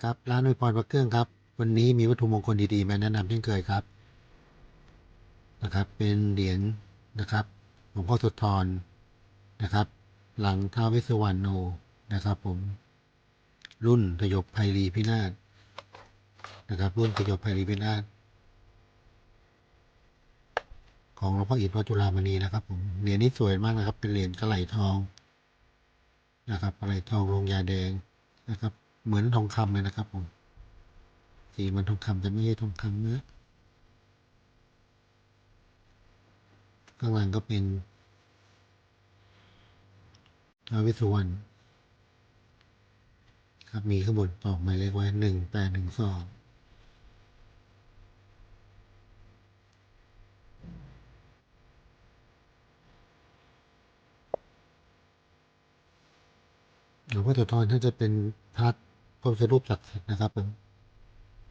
ครับ ร้านอวยพรพระเครื่องครับ วันนี้มีวัตถุมงคลดีๆ มาแนะนำเช่นเคยครับนะครับ เป็นเหรียญนะครับหลวงพ่อสุธรนะครับ หลังท้าวเวสวรรณโนนะครับ ผม รุ่นสยบไพรีพินาศนะครับ รุ่นสยบไพรีพินาศของหลวงพ่ออิฐวัดจุฬามณีนะครับ ผมเหรียญนี้สวยมากนะครับ เป็นเหรียญกระไหลทองนะครับกระไหลทองลงยาแดงนะครับ เหมือนทองคำเลยนะครับผมสีมันทองคำแต่ไม่ใช่ทองคำเนื้อข้างหลังก็เป็นท้าวเวสสุวรรณครับมีข้างบนตอกหมายเลขไว้หนึ่งแปดหนึ่งสองหลวงพ่อโสธรท่านจะเป็นพระ พระพุทธรูปศักดิ์สิทธิ์นะครับผม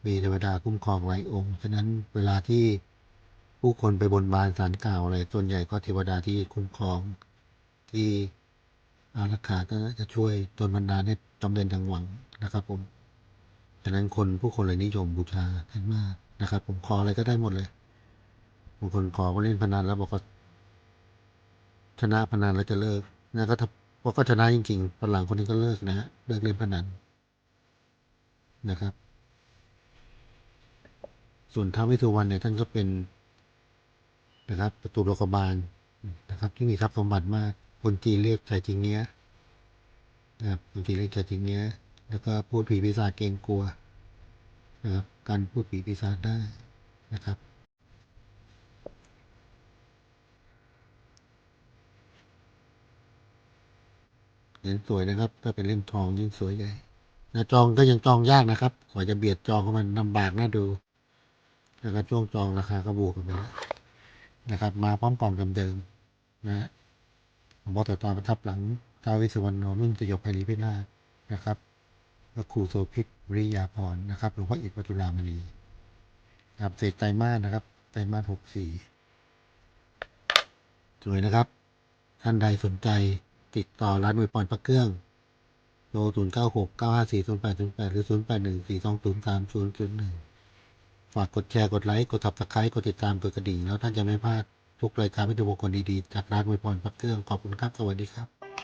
มีเทวดาคุ้มครองหลายองค์ ฉะนั้นเวลาที่ผู้คนไปบนบานสารกล่าวอะไรส่วนใหญ่ก็เทวดาที่คุ้มครองที่อารักขาก็จะช่วยตนบันดาให้จำเริญดังหวังนะครับผมฉะนั้นคนผู้คนเลยนิยมบูชาท่านมากนะครับ ผมขออะไรก็ได้หมดเลยบางคนขอว่าเล่นพนันแล้วบอกว่าชนะพนันแล้วจะเลิกนะก็ถ้าพอก็ชนะจริงๆตอนหลังคนนี้ก็เลิกนะฮะเลิกเล่นพนัน นะครับ ส่วนท้าวเวสุวรรณเนี่ยท่านก็เป็นนะครับประตูโลกบาลนะครับ ที่มีทรัพย์สมบัติมากคนจีนเรียกใจจริงเนี้ยนะครับคนจีนเรียกใจจริงเนี้ยแล้วก็พูดผีปีศาจเกรงกลัวนะครับการพูดผีปีศาจได้นะครับเหรียญสวยนะครับ ถ้าเป็นเล่มทองยิ่งสวยใหญ่ นะจองก็ยังจองยากนะครับกว่าจะเบียดจองข้ามันลำบากน่าดูนะครับช่วงจองราคาก็บวกกันไปแล้วนะครับ มาพร้อมกล่องเดิมๆนะฮะหลวงพ่อแต่ตอนประทับหลังท้าวเวิสุวรรณโนรุ่นสยบไพรีพินาศนะครับก็ครูโสภิตวิริยาพรนะครับหลวงพ่ออิฐวัตุรามณีครับเศษไตรมาสนะครับไตรมาสหกสี่สวยนะครับ ท่านใดสนใจติดต่อร้านมวยปอนพระเครื่อง โทรศูนย์เก้าหกเก้าห้าสี่ศูนย์แปดศูนย์แปดหรือศูนย์แปดหนึ่งสี่สองศูนย์สามศูนย์ศูนย์หนึ่งฝากกดแชร์ กดไลค์ กดทับสไครต์กดติดตามกดกระดิ่ง แล้วท่านจะไม่พลาดทุกรายการวิดีโอคนดีๆ จากร้านมวยปอนพระเครื่อง ขอบคุณครับ สวัสดีครับ